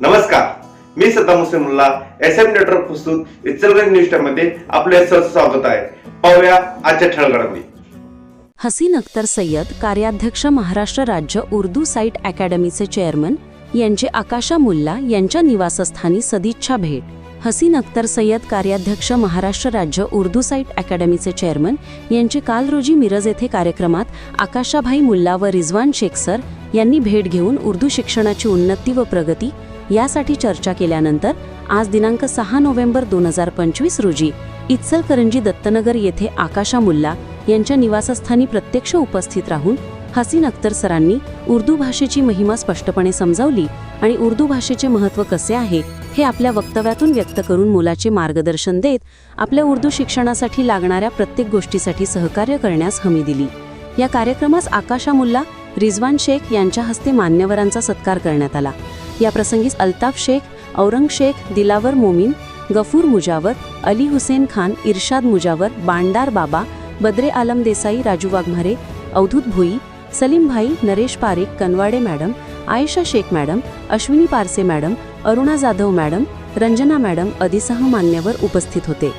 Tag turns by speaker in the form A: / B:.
A: नमस्कार. मी Saddam Hussain S M network प्रस्तुत इचलगंज न्यूजमध्ये आपले स्वागत आहे. पाहूया आजच्या ठळगडामध्ये
B: हसीन अख्तर सय्यद कार्याध्यक्ष महाराष्ट्र राज्य उर्दू साईट अकॅडमीचे चेअरमन यांचे आकाशा मुल्ला यांच्या निवासस्थानी सदिच्छा भेट. हसीन अख्तर सय्यद कार्याध्यक्ष महाराष्ट्र राज्य उर्दू साईट अकॅडमीचे चेअरमन यांची काल रोजी मिरज येथे कार्यक्रमात आकाशाभाई मुल्ला व रिझवान शेख सर यांनी भेट घेऊन उर्दू शिक्षणाची उन्नती व प्रगती यासाठी चर्चा केल्यानंतर आज दिनांक सहा नोव्हेंबर दोन हजार पंचवीस रोजी इत्सलकरंजी दत्तनगर येथे आकाशा मुल्ला यांच्या निवासस्थानी प्रत्यक्ष उपस्थित राहून हसीन अख्तर सरांनी उर्दू भाषेची महिमा स्पष्टपणे समजावली आणि उर्दू भाषेचे महत्त्व कसे आहे हे आपल्या वक्तव्यातून व्यक्त करून मुलाचे मार्गदर्शन देत आपल्या उर्दू शिक्षणासाठी लागणाऱ्या प्रत्येक गोष्टीसाठी सहकार्य करण्यास हमी दिली. या कार्यक्रमास आकाशा मुल्ला रिझवान शेख यांच्या हस्ते मान्यवरांचा सत्कार करण्यात आला. या प्रसंगीच अल्ताफ शेख औरंग शेख दिलावर मोमीन गफूर मुजावर अली हुसेन खान इर्शाद मुजावर बांडार बाबा बद्रे आलम Desai Raju Waghmare Avdhoot Bhui Salimbhai Naresh Parekh Kanwade madam Ayesha Shaikh madam Ashwini Parse madam Aruna Jadhav madam Ranjana madam आदीसह मान्यवर उपस्थित होते.